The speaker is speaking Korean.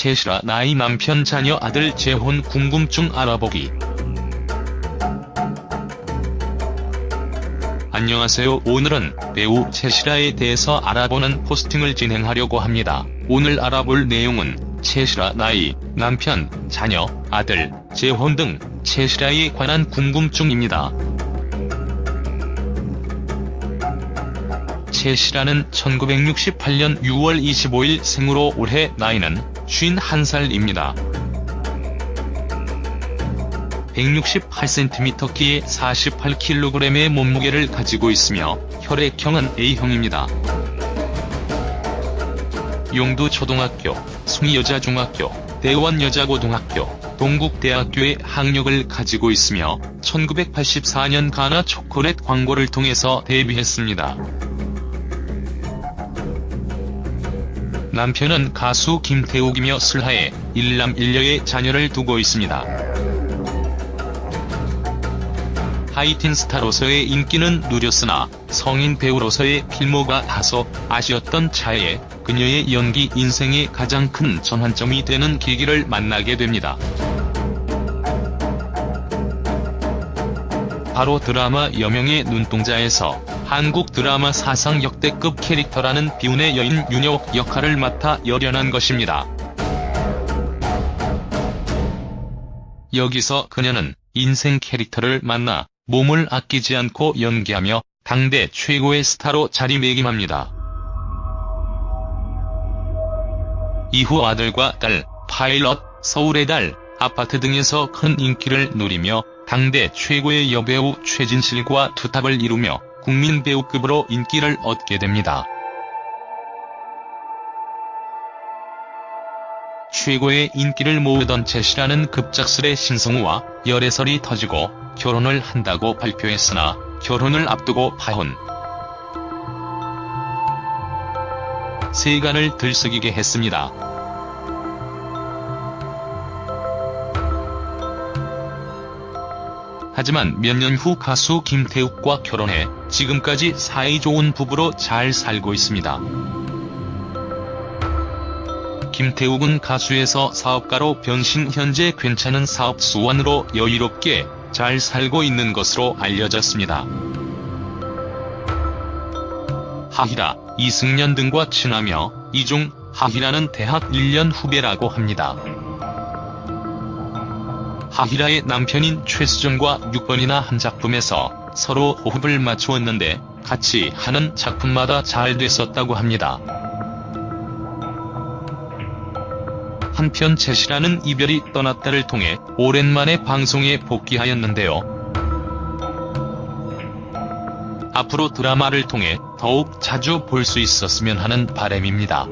채시라 나이 남편 자녀 아들 재혼 궁금증 알아보기 안녕하세요. 오늘은 배우 채시라에 대해서 알아보는 포스팅을 진행하려고 합니다. 오늘 알아볼 내용은 채시라 나이, 남편, 자녀, 아들, 재혼 등 채시라에 관한 궁금증입니다. 채시라는 1968년 6월 25일 생으로 올해 나이는 51살입니다. 168cm 키에 48kg의 몸무게를 가지고 있으며 혈액형은 A형입니다. 용두 초등학교, 숭이여자중학교, 대원여자고등학교, 동국대학교의 학력을 가지고 있으며 1984년 가나 초콜릿 광고를 통해서 데뷔했습니다. 남편은 가수 김태욱이며 슬하에 일남 일녀의 자녀를 두고 있습니다. 하이틴 스타로서의 인기는 누렸으나 성인 배우로서의 필모가 다소 아쉬웠던 차에 그녀의 연기 인생의 가장 큰 전환점이 되는 계기를 만나게 됩니다. 바로 드라마 여명의 눈동자에서 한국 드라마 사상 역대급 캐릭터라는 비운의 여인 윤여옥 역할을 맡아 열연한 것입니다. 여기서 그녀는 인생 캐릭터를 만나 몸을 아끼지 않고 연기하며 당대 최고의 스타로 자리매김합니다. 이후 아들과 딸, 파일럿, 서울의 달, 아파트 등에서 큰 인기를 누리며 당대 최고의 여배우 최진실과 투탑을 이루며 국민 배우급으로 인기를 얻게 됩니다. 최고의 인기를 모으던 채시라는 급작스레 신성우와 열애설이 터지고 결혼을 한다고 발표했으나 결혼을 앞두고 파혼. 세간을 들썩이게 했습니다. 하지만 몇 년 후 가수 김태욱과 결혼해 지금까지 사이 좋은 부부로 잘 살고 있습니다. 김태욱은 가수에서 사업가로 변신 현재 괜찮은 사업 수완으로 여유롭게 잘 살고 있는 것으로 알려졌습니다. 하희라, 이승연 등과 친하며 이중 하희라는 대학 1년 후배라고 합니다. 하희라의 남편인 최수정과 6번이나 한 작품에서 서로 호흡을 맞추었는데 같이 하는 작품마다 잘 됐었다고 합니다. 한편 채시라는 이별이 떠났다를 통해 오랜만에 방송에 복귀하였는데요. 앞으로 드라마를 통해 더욱 자주 볼 수 있었으면 하는 바람입니다.